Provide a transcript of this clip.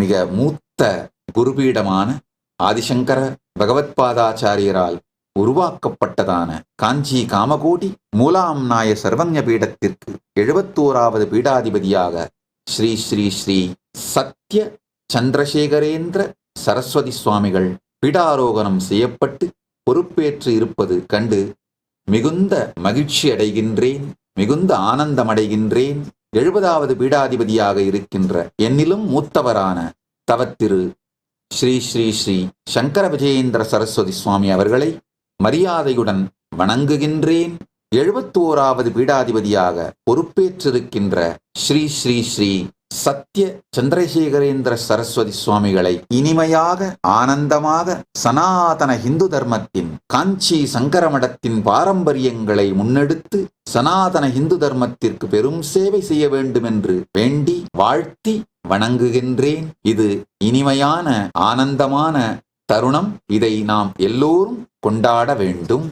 மிக மூத்த குருபீடமான ஆதிசங்கர பகவத்பாதாச்சாரியரால் உருவாக்கப்பட்டதான காஞ்சி காமகோடி மூலாம் நாய சர்வஞ பீடத்திற்கு எழுபத்தோராவது பீடாதிபதியாக ஸ்ரீ ஸ்ரீ ஸ்ரீ சத்ய சந்திரசேகரேந்திர சரஸ்வதி சுவாமிகள் பீடாரோகணம் செய்யப்பட்டு பொறுப்பேற்று இருப்பது கண்டு மிகுந்த மகிழ்ச்சி அடைகின்றேன் மிகுந்த ஆனந்தமடைகின்றேன். எழுபதாவது பீடாதிபதியாக இருக்கின்ற என்னிலும் மூத்தவரான தவத்திரு ஸ்ரீ ஸ்ரீ ஸ்ரீ சங்கர விஜயேந்திர சரஸ்வதி சுவாமி அவர்களை மரியாதையுடன் வணங்குகின்றேன். எழுபத்தோராவது பீடாதிபதியாக பொறுப்பேற்றிருக்கின்ற ஸ்ரீ ஸ்ரீ ஸ்ரீ சத்ய சந்திரசேகரேந்திர சரஸ்வதி சுவாமிகளை இனிமையாக ஆனந்தமாக சனாதன இந்து தர்மத்தின் காஞ்சி சங்கரமடத்தின் பாரம்பரியங்களை முன்னெடுத்து சனாதன இந்து தர்மத்திற்கு பெரும் சேவை செய்ய வேண்டும் என்று வேண்டி வாழ்த்தி வணங்குகின்றேன். இது இனிமையான ஆனந்தமான தருணம். இதை நாம் எல்லோரும் கொண்டாட வேண்டும்.